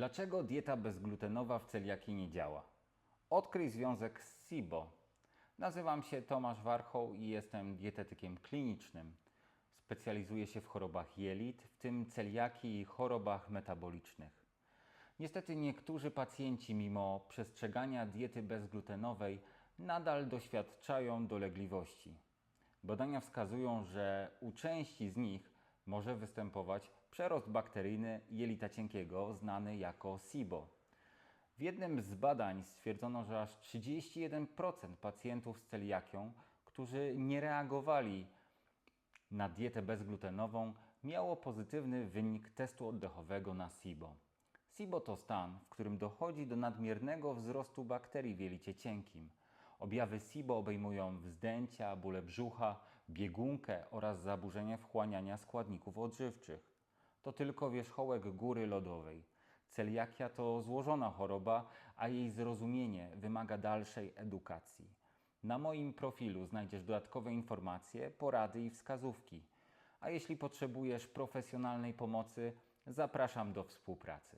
Dlaczego dieta bezglutenowa w celiakii nie działa? Odkryj związek z SIBO. Nazywam się Tomasz Warchoł i jestem dietetykiem klinicznym. Specjalizuję się w chorobach jelit, w tym celiakii i chorobach metabolicznych. Niestety niektórzy pacjenci mimo przestrzegania diety bezglutenowej nadal doświadczają dolegliwości. Badania wskazują, że u części z nich może występować przerost bakteryjny jelita cienkiego, znany jako SIBO. W jednym z badań stwierdzono, że aż 31% pacjentów z celiakią, którzy nie reagowali na dietę bezglutenową, miało pozytywny wynik testu oddechowego na SIBO. SIBO to stan, w którym dochodzi do nadmiernego wzrostu bakterii w jelicie cienkim. Objawy SIBO obejmują wzdęcia, bóle brzucha, biegunkę oraz zaburzenia wchłaniania składników odżywczych. To tylko wierzchołek góry lodowej. Celiakia to złożona choroba, a jej zrozumienie wymaga dalszej edukacji. Na moim profilu znajdziesz dodatkowe informacje, porady i wskazówki. A jeśli potrzebujesz profesjonalnej pomocy, zapraszam do współpracy.